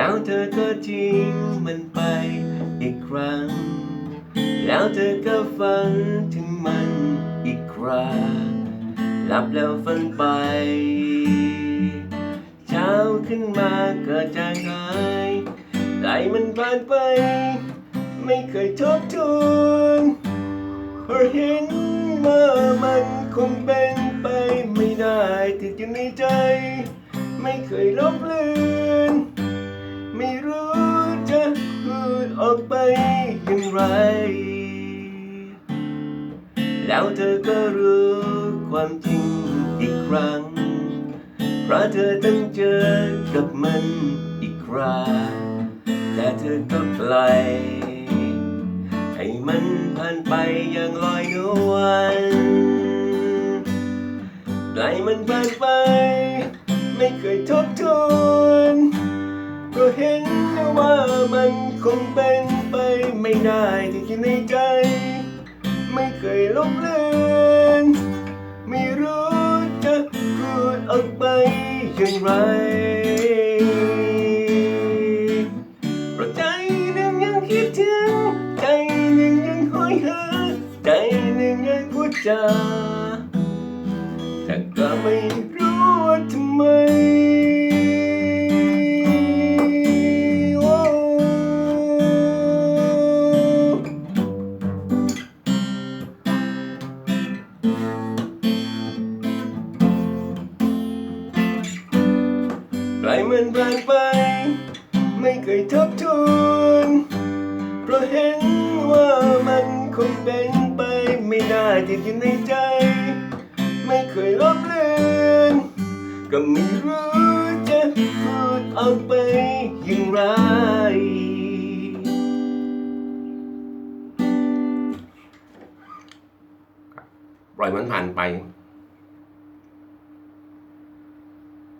แล้วเธอก็ทิ้งมันไปอีกครั้ง แล้วเธอก็ฝันถึงมันอีกคราหลับแล้วฝันไป เช้าขึ้นมาก็จางหายไหลมันผ่านไป ไม่เคยทบทวนเพราะเห็นว่ามันคงเป็นไปไม่ได้ติดอยู่ในใจ ไม่เคยลบเลือน ไม่รู้จะพูดออกไปอย่างไร แล้วเธอก็รู้ความจริงอีกครั้ง เพราะเธอต้องเจอกับมันอีกคราแต่เธอก็ปล่อยให้มันผ่านไปอย่างลอยนวลปล่อยมันผ่านไป ไม่เคยทบทวน เห็นว่ามันคงเป็นไปไม่ได้ที่คิดในใจ ไม่เคยลบเลือนไม่รู้จะพูดออกไปอย่างไรเพราะใจหนึ่งยังคิดถึง ใจหนึ่งยังหอยหา ใจหนึ่งยังพูดจา ล่อยมันผ่านไป ไม่เคยทบทวนเพราะเห็นว่ามันคงเป็นไป ไม่ได้ที่อยู่ในใจ ไม่เคยลบเลือนก็ไม่รู้จะพูดออกไปอย่างไรปล่อยมันผ่านไป